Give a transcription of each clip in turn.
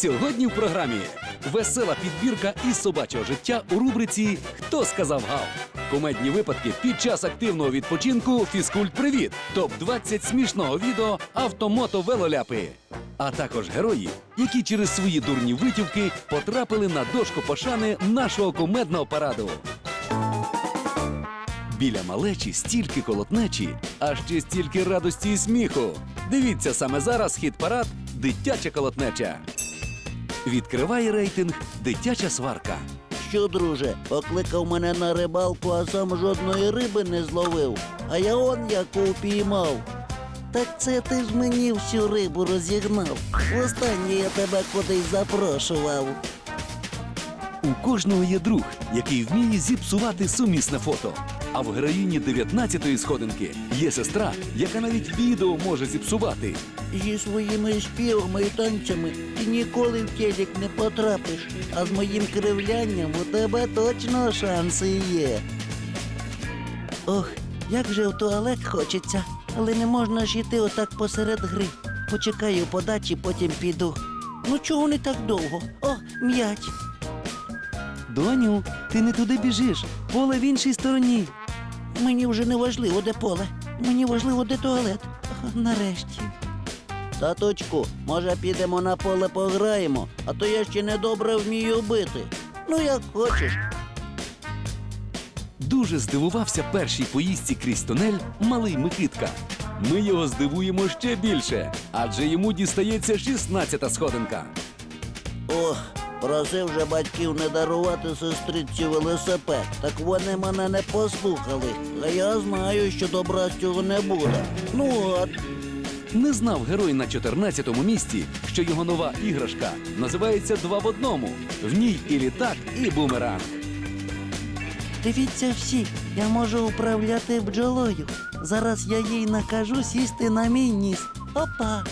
Сьогодні в програмі весела підбірка із собачого життя у рубриці Хто сказав гав? Кумедні випадки під час активного відпочинку Фізкульт Привіт. Топ 20 смішного відео автомото велоляпи. А також герої, які через свої дурні витівки потрапили на дошку пошани нашого кумедного параду. Біля малечі стільки колотнечі, а ще стільки радості і сміху. Дивіться саме зараз хіт-парад Дитяча колотнеча. Відкриває рейтинг Дитяча сварка. Що, друже, покликав мене на рибалку, а сам жодної риби не зловив, а я он яку упіймав. Так це ти ж мені всю рибу розігнав. Востаннє я тебе кудись запрошував. У кожного є друг, який вміє зіпсувати сумісне фото. А в героїні 19-ї сходинки є сестра, яка навіть відео може зіпсувати. Зі своїми співами і танцями ти ніколи в телек не потрапиш, а з моїм кривлянням у тебе точно шанси є. Ох, як же в туалет хочеться, але не можна ж йти отак посеред гри. Почекаю подачі, потім піду. Ну чого не так довго? О, м'яч. Доню, ти не туди біжиш, поле в іншій стороні. Мені вже не важливо, де поле. Мені важливо, де туалет. Нарешті. Таточку, може підемо на поле пограємо, а то я ще недобре вмію бити. Ну, як хочеш. Дуже здивувався першій поїздці крізь тунель малий Микитка. Ми його здивуємо ще більше, адже йому дістається 16-та сходинка. Ох, просив же батьків не дарувати сестриці велосипед. Так вони мене не послухали. А я знаю, що добра з цього не буде. Ну от. Не знав герой на 14-му місці, що його нова іграшка називається два в одному. В ній і літак, і бумеранг. Дивіться всі, я можу управляти бджолою. Зараз я їй накажу сісти на мій ніс. Опа!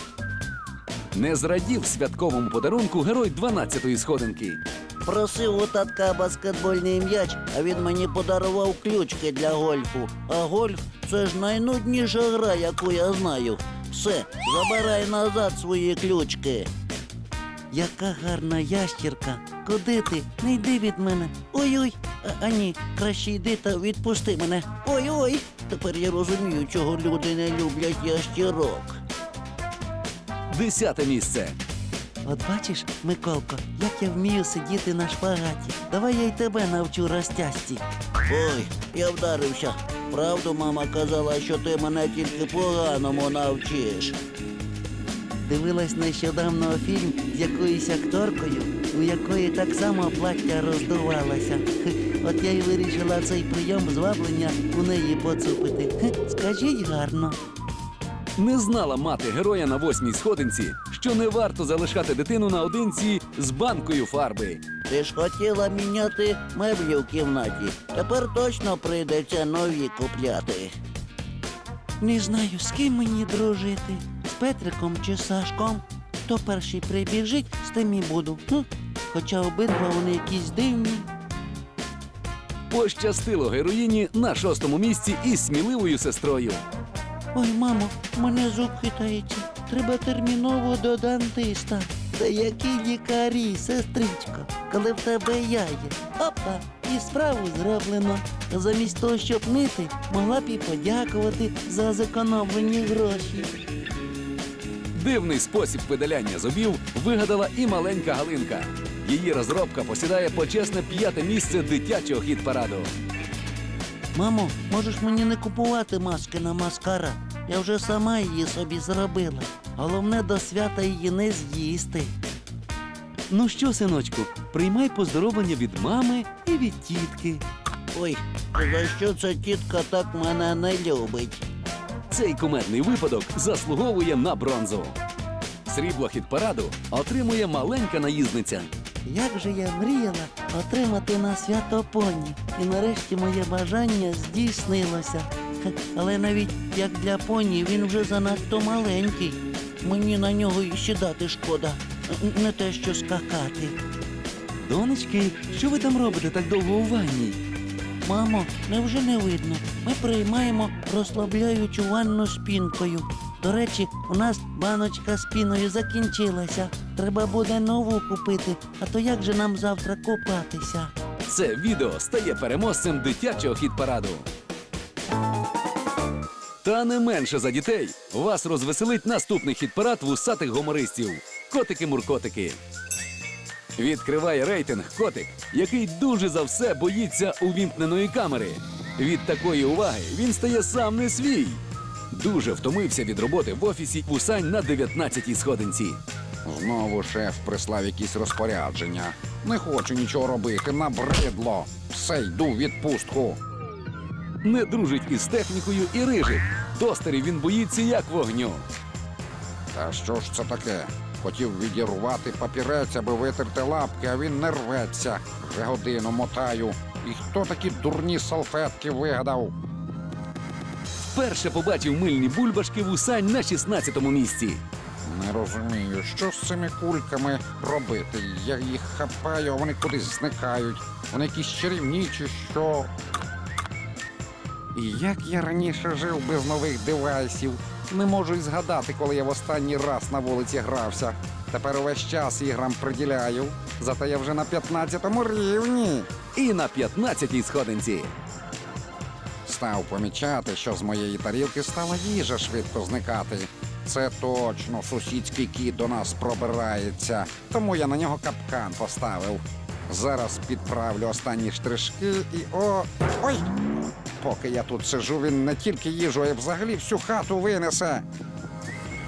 Не зрадів святковому подарунку герой 12-ї сходинки. Просив у татка баскетбольний м'яч, а він мені подарував ключки для гольфу. А гольф це ж найнудніша гра, яку я знаю. Все, забирай назад свої ключки. Яка гарна ящірка. Куди ти? Не йди від мене. Ой-ой. А, а ні, краще йди та відпусти мене. Ой-ой. Тепер я розумію, чого люди не люблять ящірок. Десяте місце. От бачиш, Миколко, як я вмію сидіти на шпагаті. Давай я й тебе навчу розтяжці. Ой, я вдарився. Правду мама казала, що ти мене тільки поганому навчиш. Дивилась нещодавно фільм з якоюсь акторкою, у якої так само плаття роздувалося. От я й вирішила цей прийом зваблення у неї поцупити. Скажіть гарно. Не знала мати героя на восьмій сходинці, що не варто залишати дитину наодинці з банкою фарби. Ти ж хотіла міняти меблі в кімнаті. Тепер точно прийдеться нові купляти. Не знаю, з ким мені дружити. З Петриком чи Сашком. Хто перший прибіжить, з тим і буду. Хм. Хоча обидва вони якісь дивні. Пощастило героїні на шостому місці із сміливою сестрою. Ой, мамо, мене зуб хитається. Треба терміново до дантиста. Та які лікарі, сестричко, коли в тебе я є. Опа, і справу зроблено. Замість того, щоб нити, могла б і подякувати за зекономлені гроші. Дивний спосіб видаляння зубів вигадала і маленька Галинка. Її розробка посідає почесне п'яте місце дитячого хіт-параду. Мамо, можеш мені не купувати маски на маскара? Я вже сама її собі зробила. Головне до свята її не з'їсти. Ну що, синочку, приймай поздоровлення від мами і від тітки. Ой, за що ця тітка так мене не любить? Цей кумедний випадок заслуговує на бронзу. Срібло хіт-параду отримує маленька наїзниця. Як же я мріяла отримати на свято поні, і нарешті моє бажання здійснилося. Але навіть як для поні він вже занадто маленький. Мені на нього і сідати шкода, не те що скакати. Донечки, що ви там робите так довго у ванні? Мамо, невже не видно? Ми приймаємо розслабляючу ванну з пінкою. До речі, у нас баночка з піною закінчилася. Треба буде нову купити, а то як же нам завтра купатися? Це відео стає переможцем дитячого хіт-параду. Та не менше за дітей вас розвеселить наступний хіт-парад вусатих гумористів Котики-муркотики. Відкриває рейтинг котик, який дуже за все боїться увімкненої камери. Від такої уваги він стає сам не свій. Дуже втомився від роботи в офісі Вусань на 19-й сходинці. Знову шеф прислав якісь розпорядження. Не хочу нічого робити, набридло. Все йду в відпустку. Не дружить із технікою і рижик. Тостерів він боїться як вогню. Та що ж це таке? Хотів відірвати папірець, аби витерти лапки, а він не рветься. Вже годину мотаю. І хто такі дурні салфетки вигадав? Вперше побачив мильні бульбашки вусань на 16-му місці. Не розумію, що з цими кульками робити. Я їх хапаю, а вони кудись зникають. Вони якісь чарівні чи що. І як я раніше жив без нових девайсів. Не можу й згадати, коли я в останній раз на вулиці грався. Тепер увесь час іграм приділяю. Зате я вже на 15-му рівні. І на 15-й сходинці. Став помічати, що з моєї тарілки стала їжа швидко зникати. Це точно сусідський кіт до нас пробирається, тому я на нього капкан поставив. Зараз підправлю останні штришки і о. Ой! Поки я тут сижу, він не тільки їжу, а й взагалі всю хату винесе.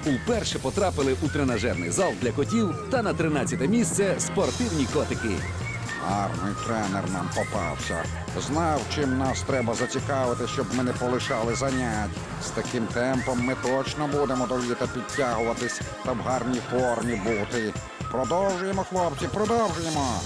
Уперше потрапили у тренажерний зал для котів та на 13-те місце спортивні котики. Гарний тренер нам попався. Знав, чим нас треба зацікавити, щоб ми не полишали занять. З таким темпом ми точно будемо до літа підтягуватись та в гарній формі бути. Продовжуємо, хлопці, продовжуємо.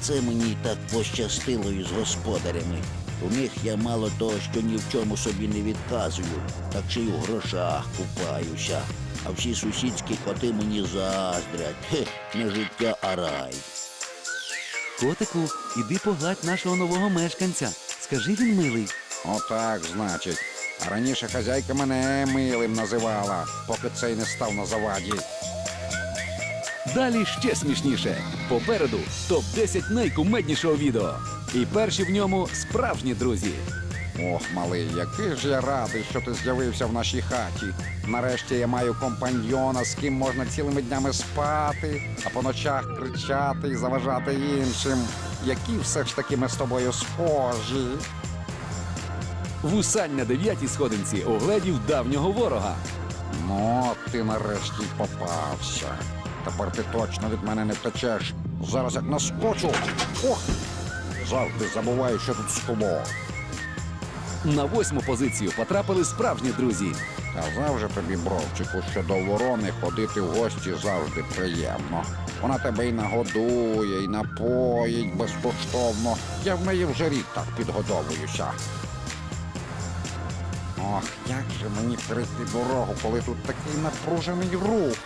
Це мені так пощастило із господарями. У них я мало того, що ні в чому собі не відказую, так ще й у грошах купаюся. А всі сусідські коти мені заздрять. Хе, не життя, а рай. Котику, іди погладь нашого нового мешканця. Скажи він милий. Отак, значить. А раніше хазяйка мене милим називала, поки цей не став на заваді. Далі ще смішніше. Попереду топ-10 найкумеднішого відео. І перші в ньому справжні друзі. Ох, малий, який ж я радий, що ти з'явився в нашій хаті. Нарешті я маю компаньйона, з ким можна цілими днями спати, а по ночах кричати і заважати іншим. Які все ж таки ми з тобою схожі. Вусань на 9-й сходинці огледів давнього ворога. Ну, ти нарешті попався. Тепер ти точно від мене не втечеш. Зараз як наскочу. Ох! Завжди забуваю, що тут скло. На восьму позицію потрапили справжні друзі. Казав же тобі, бровчику, що до ворони ходити в гості завжди приємно. Вона тебе і нагодує, і напоїть безкоштовно. Я в неї вже рік так підгодовуюся. Ох, як же мені перейти дорогу, коли тут такий напружений рух.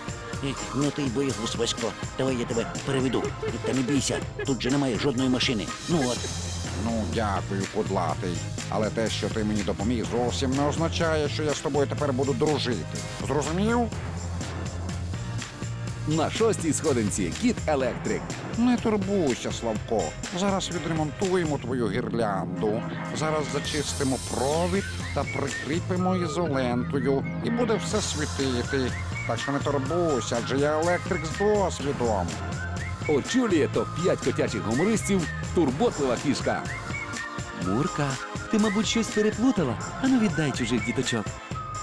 Ну ти й боягуз, Васько. Давай я тебе переведу. Та не бійся, тут же немає жодної машини. Ну от. Ну, дякую, кудлатий. Але те, що ти мені допоміг, зовсім не означає, що я з тобою тепер буду дружити. Зрозумів? На шостій сходинці кіт Електрик. Не турбуйся, Славко. Зараз відремонтуємо твою гірлянду. Зараз зачистимо провід та прикріпимо ізолентою, і буде все світити. Так що не турбуйся, адже я електрик з досвідом. Очолює топ-5 котячих гумористів турботлива кішка. Мурка, ти, мабуть, щось переплутала. Ану віддай чужих діточок.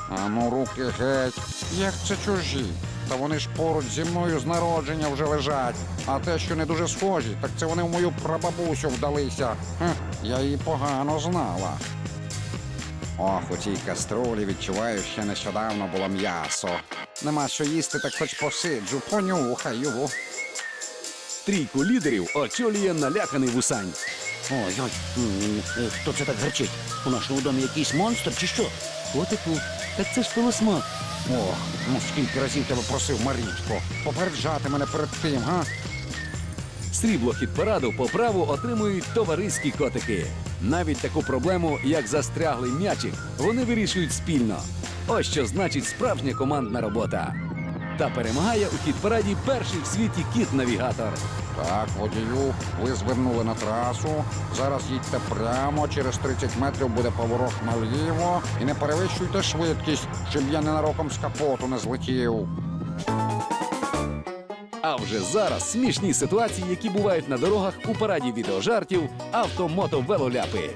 А ну, руки геть. Як це чужі? Та вони ж поруч зі мною з народження вже лежать. А те, що не дуже схожі, так це вони в мою прабабусю вдалися. Хе, я її погано знала. Ох, у цій каструлі відчуваю, що нещодавно було м'ясо. Нема що їсти, так хоч посиджу, понюхаю. Трійку лідерів очолює наляканий вусань. Ой, ой, м, е, хто це так гарчить? У нашому домі якийсь монстр чи що? Котику, так це ж полосмак. Ох, ну скільки разів тебе просив Марічко, попереджати мене перед тим, га? Срібло хіт-параду по праву отримують товариські котики. Навіть таку проблему, як застряглий м'ячик, вони вирішують спільно. Ось що значить справжня командна робота. Та перемагає у хіт-параді перший в світі кіт-навігатор. Так, водію, ви звернули на трасу. Зараз їдьте прямо, через 30 метрів буде поворот наліво. І не перевищуйте швидкість, щоб я ненароком з капоту не злетів. А вже зараз смішні ситуації, які бувають на дорогах у параді відеожартів авто-мото-велоляпи.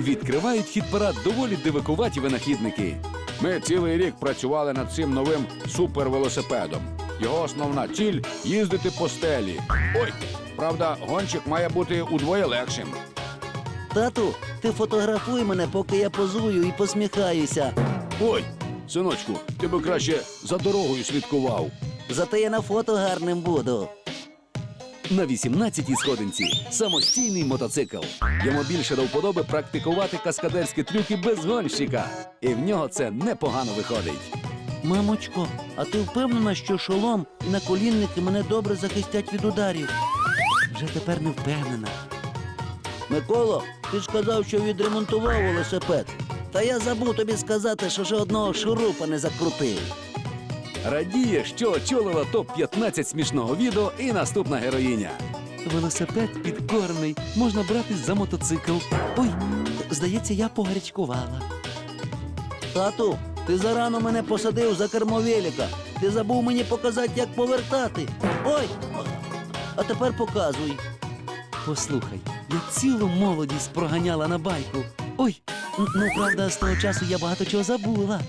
Відкривають хіт-парад доволі дивикуваті винахідники. Ми цілий рік працювали над цим новим супервелосипедом. Його основна ціль їздити по стелі. Ой, правда, гонщик має бути удвоє легшим. Тату, ти фотографуй мене, поки я позую і посміхаюся. Ой, синочку, ти би краще за дорогою слідкував. Зате я на фото гарним буду. На 18-й сходинці самостійний мотоцикл. Йому більше до вподоби практикувати каскадерські трюки без гонщика. І в нього це непогано виходить. Мамочко, а ти впевнена, що шолом і наколінники мене добре захистять від ударів? Вже тепер не впевнена. Миколо, ти ж казав, що відремонтував велосипед. Та я забув тобі сказати, що ще одного шурупа не закрутив. Радіє, що очолила топ-15 смішного відео і наступна героїня. Велосипед підкорений, можна братись за мотоцикл. Ой, здається, я погарячкувала. Тату, ти зарано мене посадив за кермо велика. Ти забув мені показати, як повертати. Ой! А тепер показуй. Послухай, я цілу молодість проганяла на байку. Ой, ну правда, з того часу я багато чого забула.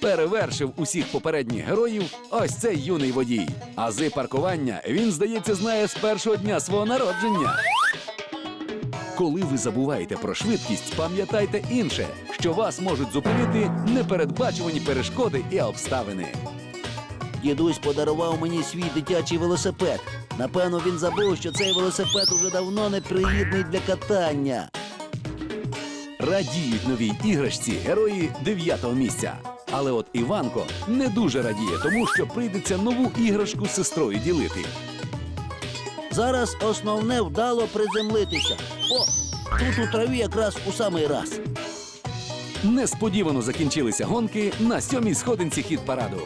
Перевершив усіх попередніх героїв ось цей юний водій. Ази паркування він, здається, знає з першого дня свого народження. Коли ви забуваєте про швидкість, пам'ятайте інше, що вас можуть зупинити непередбачувані перешкоди і обставини. Дідусь подарував мені свій дитячий велосипед. Напевно, він забув, що цей велосипед уже давно не пригідний для катання. Радіють новій іграшці герої дев'ятого місця. Але от Іванко не дуже радіє, тому що прийдеться нову іграшку з сестрою ділити. Зараз основне вдало приземлитися. О, тут у траві якраз у самий раз. Несподівано закінчилися гонки на сьомій сходинці хід параду.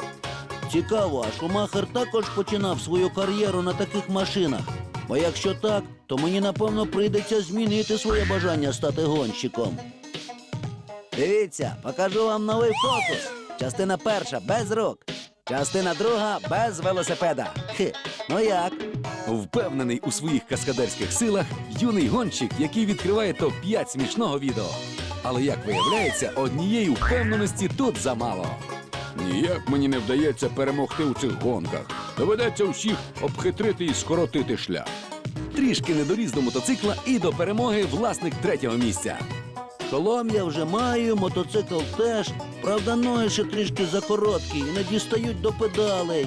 Цікаво, а Шумахер також починав свою кар'єру на таких машинах. Бо якщо так, то мені напевно прийдеться змінити своє бажання стати гонщиком. Дивіться, покажу вам новий фокус. Частина перша без рук. Частина друга без велосипеда. Хе, ну як? Впевнений у своїх каскадерських силах юний гонщик, який відкриває топ-5 смішного відео. Але як виявляється, однієї впевненості тут замало. Ніяк мені не вдається перемогти у цих гонках. Доведеться всіх обхитрити і скоротити шлях. Трішки недоріз до мотоцикла і до перемоги власник третього місця. Шолом я вже маю, мотоцикл теж. Правда, ноги ще трішки закороткі і не дістають до педалей.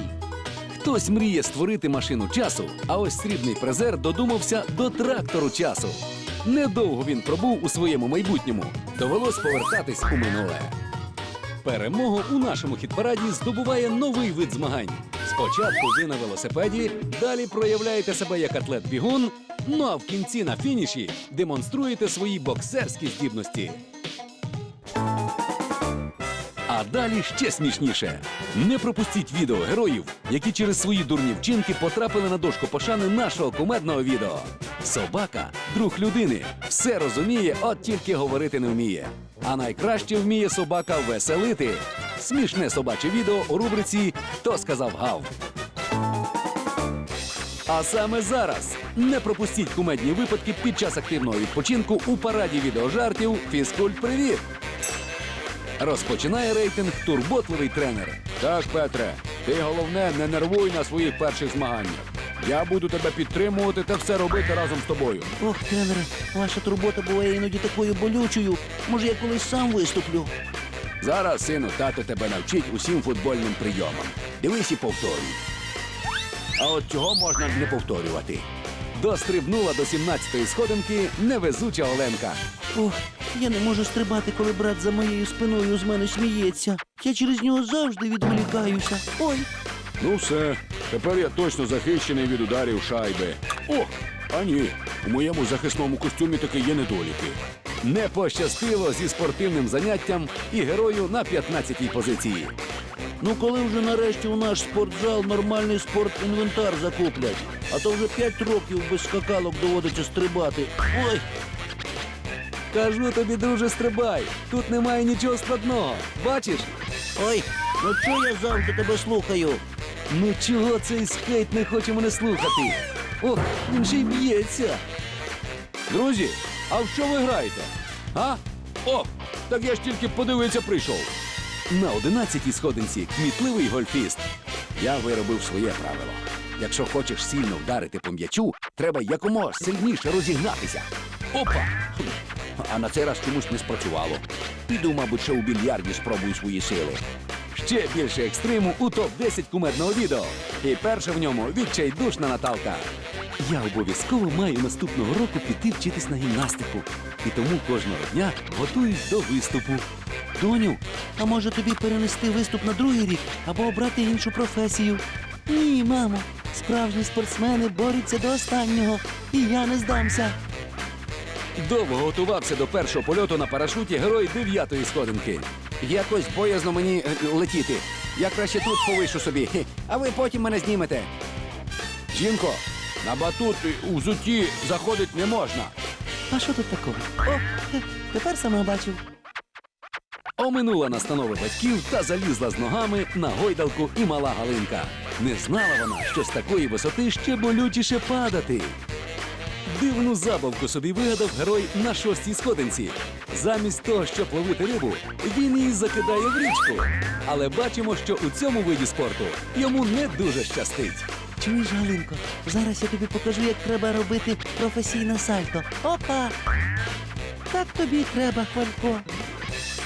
Хтось мріє створити машину часу, а ось срібний призер додумався до трактору часу. Недовго він пробув у своєму майбутньому. Довелось повертатись у минуле. Перемогу у нашому хіт-параді здобуває новий вид змагань. Спочатку ви на велосипеді, далі проявляєте себе як атлет-бігун, ну а в кінці на фініші демонструєте свої боксерські здібності. А далі ще смішніше. Не пропустіть відео героїв, які через свої дурні вчинки потрапили на дошку пошани нашого кумедного відео. Собака, друг людини, все розуміє, от тільки говорити не вміє. А найкраще вміє собака веселити. Смішне собаче відео у рубриці Хто сказав гав. А саме зараз не пропустіть кумедні випадки під час активного відпочинку у параді відеожартів Фізкульт Привіт. Розпочинає рейтинг турботливий тренер. Так, Петре, ти головне не нервуй на своїх перших змаганнях. Я буду тебе підтримувати та все робити разом з тобою. Ох, тренере, ваша турбота буває іноді такою болючою. Може, я колись сам виступлю. Зараз, сину, тато тебе навчить усім футбольним прийомам. Дивись і повторюй. А от цього можна не повторювати. Дострибнула до 17-ї сходинки невезуча Оленка. Ох, я не можу стрибати, коли брат за моєю спиною з мене сміється. Я через нього завжди відволікаюся. Ой, Ну все, тепер я точно захищений від ударів шайби. О, а ні, у моєму захисному костюмі таки є недоліки. Не пощастило зі спортивним заняттям і герою на 15-й позиції. Ну коли вже нарешті у наш спортзал нормальний спортінвентар закуплять, а то вже п'ять років без скакалок доводиться стрибати. Ой, Кажу тобі, друже, стрибай. Тут немає нічого складного. Бачиш? ой, ну чого я завжди тебе слухаю? Ну чого цей скейт не хоче мене слухати? Ох, він же й б'ється. Друзі, а в що ви граєте? А? О, так я ж тільки подивитися прийшов. На 11-й сходинці кмітливий гольфіст. Я виробив своє правило. Якщо хочеш сильно вдарити по м'ячу, треба якомога сильніше розігнатися. Опа! А на цей раз чомусь не спрацювало. Піду, мабуть, ще у більярді спробую свої сили. Ще більше екстриму у топ-10 кумедного відео. І перше в ньому відчайдушна Наталка. Я обов'язково маю наступного року піти вчитись на гімнастику. І тому кожного дня готуюсь до виступу. Доню, а може тобі перенести виступ на другий рік або обрати іншу професію? Ні, мамо, справжні спортсмени борються до останнього, і я не здамся. Довго готувався до першого польоту на парашуті герой дев'ятої сходинки. Якось боязно мені е, летіти. Я краще тут повишу собі, а ви потім мене знімете. Жінко, на батут у взутті заходить не можна. А що тут такого? О, тепер сама бачив. Оминула настанови батьків та залізла з ногами на гойдалку і мала Галинка. Не знала вона, що з такої висоти ще болючіше падати. Дивну забавку собі вигадав герой на шостій сходинці. Замість того, щоб ловити рибу, він її закидає в річку. Але бачимо, що у цьому виді спорту йому не дуже щастить. Чуєш, Галинко, зараз я тобі покажу, як треба робити професійне сальто. Опа! Так тобі треба, Хвалько.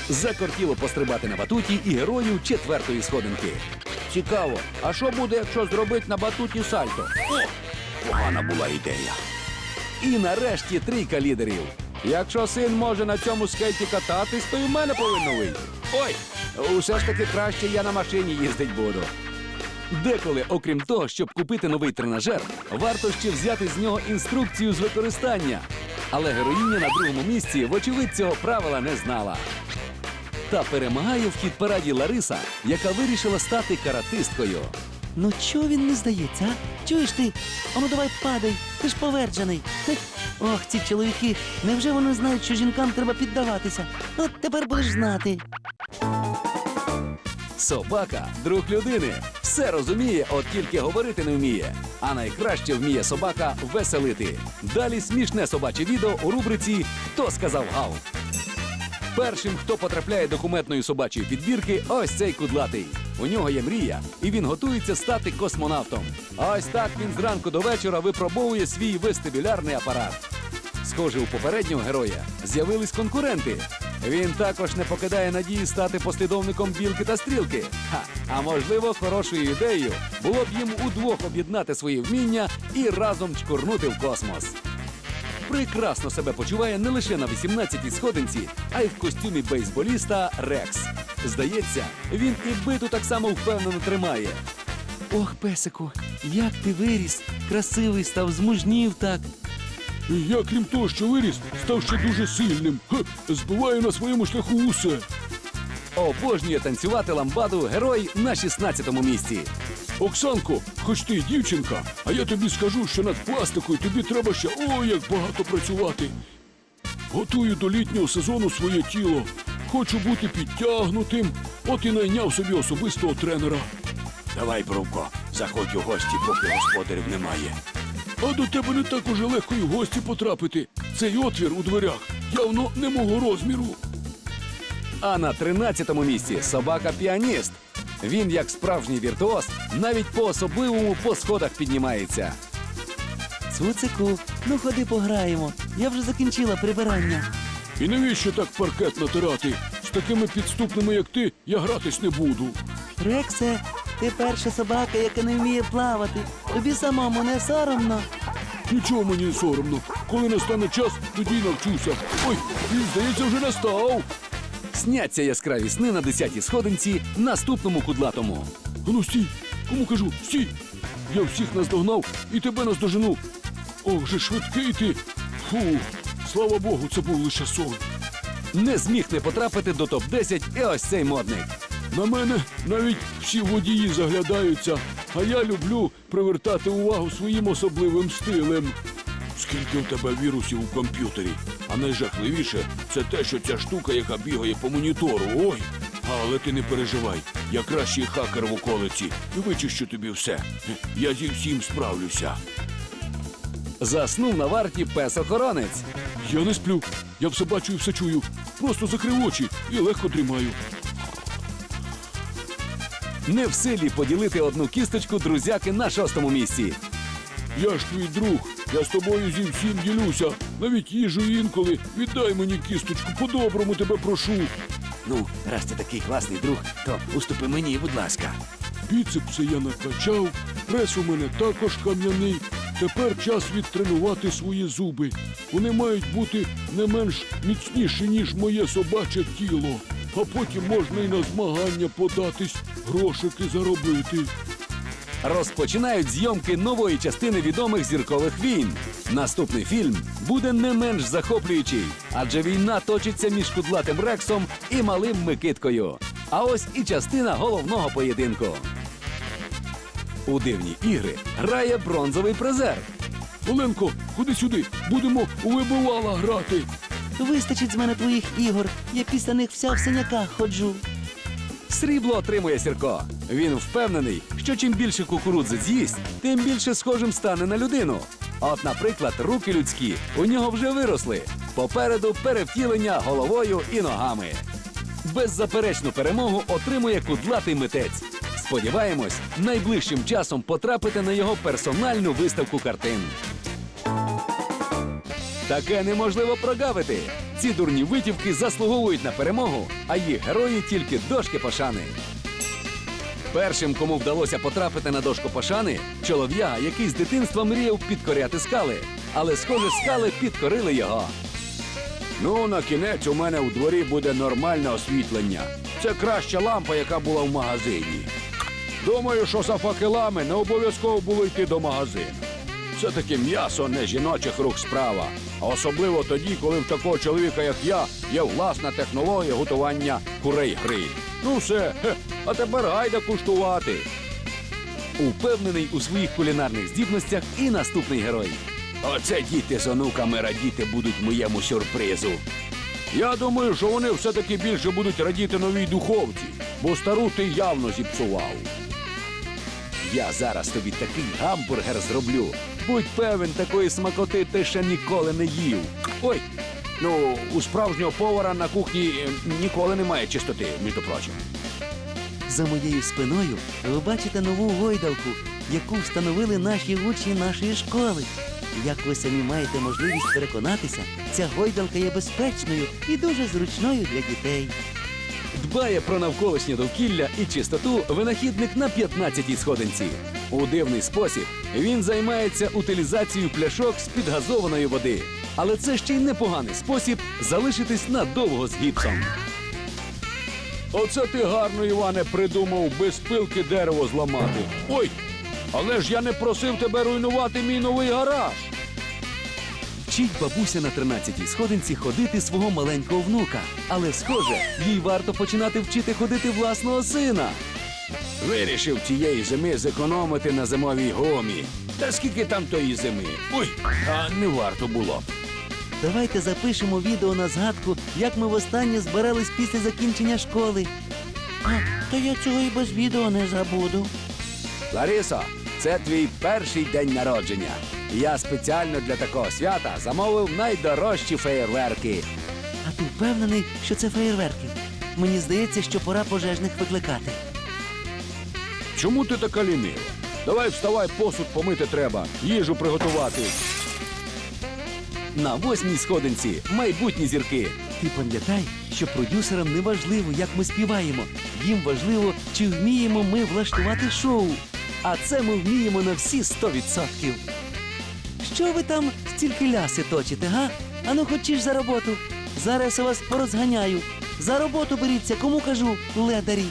Закортіло пострибати на батуті і герою четвертої сходинки. Цікаво, а що буде, якщо зробити на батуті сальто? О, погана була ідея. І нарешті трійка лідерів. Якщо син може на цьому скейті кататись, то й в мене повинно вийти. Ой, усе ж таки краще я на машині їздить буду. Деколи, окрім того, щоб купити новий тренажер, варто ще взяти з нього інструкцію з використання. Але героїня на другому місці, вочевидь, цього правила не знала. Та перемагає в хіт параді Лариса, яка вирішила стати каратисткою. Ну чого він не здається, а? Чуєш ти? Ану давай падай, ти ж поверджений. Ох, ці чоловіки, невже вони знають, що жінкам треба піддаватися? От тепер будеш знати. Собака друг людини. Все розуміє, от тільки говорити не вміє. А найкраще вміє собака веселити. Далі смішне собаче відео у рубриці Хто сказав гав. Першим, хто потрапляє до куметної собачої підбірки, ось цей кудлатий. У нього є мрія, і він готується стати космонавтом. Ось так він зранку до вечора випробовує свій вестибулярний апарат. Схоже, у попереднього героя з'явились конкуренти. Він також не покидає надії стати послідовником білки та стрілки. Ха, а можливо, хорошою ідеєю було б їм удвох об'єднати свої вміння і разом чкурнути в космос. Прекрасно себе почуває не лише на 18-й сходинці, а й в костюмі бейсболіста Рекс. Здається, він і биту так само впевнено тримає. Ох, песику, як ти виріс, красивий став, змужнів так. Я, крім того, що виріс, став ще дуже сильним. Ха, збиваю на своєму шляху усе. Обожнює танцювати ламбаду герой на 16-му місці. Оксанко, хоч ти й дівчинка, а я тобі скажу, що над пластикою тобі треба ще ой як багато працювати. Готую до літнього сезону своє тіло. Хочу бути підтягнутим, от і найняв собі особистого тренера. Давай, Бровко, заходь у гості, поки господарів немає. А до тебе не так уже легко й в гості потрапити. Цей отвір у дверях явно не мого розміру. А на 13-му місці собака-піаніст. Він, як справжній віртуоз, навіть по-особливому по сходах піднімається. Цуцику, ну ходи пограємо. Я вже закінчила прибирання. І навіщо так паркет натирати? З такими підступними, як ти, я гратись не буду. Рексе, ти перша собака, яка не вміє плавати. Тобі самому не соромно. Нічого мені не соромно. Коли настане час, тоді й навчуся. Ой, він, здається, вже настав. Сняться яскраві сни на 10-й сходинці наступному кудлатому. Ану, стій. Кому кажу, стій. Я всіх наздогнав і тебе наздожену. Ох, же швидкий ти. Фу, Слава Богу, це був лише сон. Не зміг не потрапити до топ-10 і ось цей модник. На мене навіть всі водії заглядаються, а я люблю привертати увагу своїм особливим стилем. Скільки в тебе вірусів у комп'ютері? А найжахливіше це те, що ця штука, яка бігає по монітору. Ой. Але ти не переживай, я кращий хакер в околиці і вичищу тобі все. Я зі всім справлюся. Заснув на варті пес-охоронець. Я не сплю, я все бачу і все чую. Просто закрив очі і легко дрімаю. Не в силі поділити одну кісточку друзяки на шостому місці. Я ж твій друг, я з тобою зі всім ділюся. Навіть їжу інколи. Віддай мені кісточку, по-доброму тебе прошу. Ну, раз ти такий класний друг, то уступи мені, будь ласка. Біцепси я накачав, прес у мене також кам'яний. Тепер час відтренувати свої зуби. Вони мають бути не менш міцніші, ніж моє собаче тіло. А потім можна і на змагання податись, грошики заробити. Розпочинають зйомки нової частини відомих зіркових війн. Наступний фільм буде не менш захоплюючий, адже війна точиться між кудлатим Рексом і малим Микиткою. А ось і частина головного поєдинку. У дивні ігри грає бронзовий призер. Оленко, ходи сюди, будемо у вибивала грати. Вистачить з мене твоїх ігор. Я після них вся в синяках ходжу. Срібло отримує Сірко. Він впевнений, що чим більше кукурудзи з'їсть, тим більше схожим стане на людину. От, наприклад, руки людські у нього вже виросли. Попереду перевтілення головою і ногами. Беззаперечну перемогу отримує кудлатий митець. Сподіваємось, найближчим часом потрапити на його персональну виставку картин. Таке неможливо прогавити. Ці дурні витівки заслуговують на перемогу, а їх герої тільки дошки пошани. Першим, кому вдалося потрапити на дошку пошани, чолов'яга, який з дитинства мріяв підкоряти скали. Але, схоже, скали підкорили його. Ну, на кінець у мене у дворі буде нормальне освітлення. Це краща лампа, яка була в магазині. Думаю, що за факелами не обов'язково було йти до магазину. Це таки м'ясо не жіночих рук справа. А особливо тоді, коли в такого чоловіка, як я, є власна технологія готування курей гриль. Ну все, а тепер гайда куштувати. Упевнений у своїх кулінарних здібностях і наступний герой. Оце діти з онуками радіти будуть моєму сюрпризу. Я думаю, що вони все-таки більше будуть радіти новій духовці, бо стару ти явно зіпсував. Я зараз тобі такий гамбургер зроблю. Будь певен, такої смакоти ти ще ніколи не їв. Ой, ну у справжнього повара на кухні е, ніколи немає чистоти, між прочим. За моєю спиною ви бачите нову гойдалку, яку встановили наші учні нашої школи. Як ви самі маєте можливість переконатися, ця гойдалка є безпечною і дуже зручною для дітей. Дбає про навколишнє довкілля і чистоту винахідник на 15-й сходинці. У дивний спосіб він займається утилізацією пляшок з підгазованої води. Але це ще й непоганий спосіб залишитись надовго з гіпсом. Оце ти гарно, Іване, придумав без пилки дерево зламати. Ой, але ж я не просив тебе руйнувати мій новий гараж. Вчить бабуся на 13-й сходинці ходити свого маленького внука. Але, схоже, їй варто починати вчити ходити власного сина. Вирішив цієї зими зекономити на зимовій гумі. Та скільки там тої зими? Ой, а не варто було. Давайте запишемо відео на згадку, як ми востаннє збирались після закінчення школи. А, та я цього і без відео не забуду. Ларисо, це твій перший день народження. Я спеціально для такого свята замовив найдорожчі феєрверки. А ти впевнений, що це феєрверки? Мені здається, що пора пожежних викликати. Чому ти така лінива? Давай вставай, посуд помити треба, їжу приготувати. На восьмій сходинці майбутні зірки. Ти пам'ятай, що продюсерам не важливо, як ми співаємо. Їм важливо, чи вміємо ми влаштувати шоу. А це ми вміємо на всі 100%. Що ви там стільки ляси точите, га? Ану, хочеш за роботу. Зараз я вас порозганяю. За роботу беріться, кому кажу, ледарі.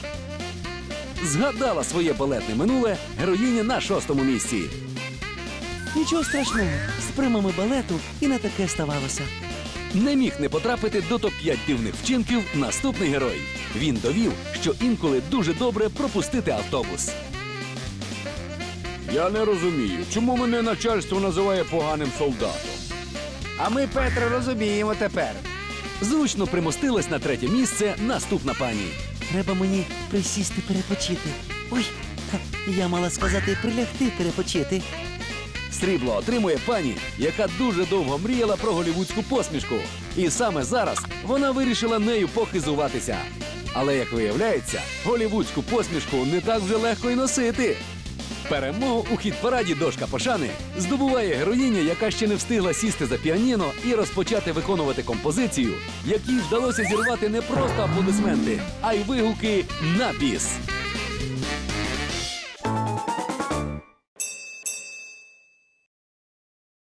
Згадала своє балетне минуле героїня на шостому місці. Нічого страшного, з примами балету і не таке ставалося. Не міг не потрапити до топ-5 дивних вчинків наступний герой. Він довів, що інколи дуже добре пропустити автобус. Я не розумію, чому мене начальство називає поганим солдатом. А ми, Петре, розуміємо тепер. Зручно примостилась на третє місце наступна пані. Треба мені присісти перепочити. Ой, я мала сказати прилягти перепочити. Срібло отримує пані, яка дуже довго мріяла про голівудську посмішку. І саме зараз вона вирішила нею похизуватися. Але як виявляється, голівудську посмішку не так вже легко й носити. Перемогу у хіт-параді дошка пошани здобуває героїня, яка ще не встигла сісти за піаніно і розпочати виконувати композицію, якій вдалося зірвати не просто аплодисменти, а й вигуки на біс.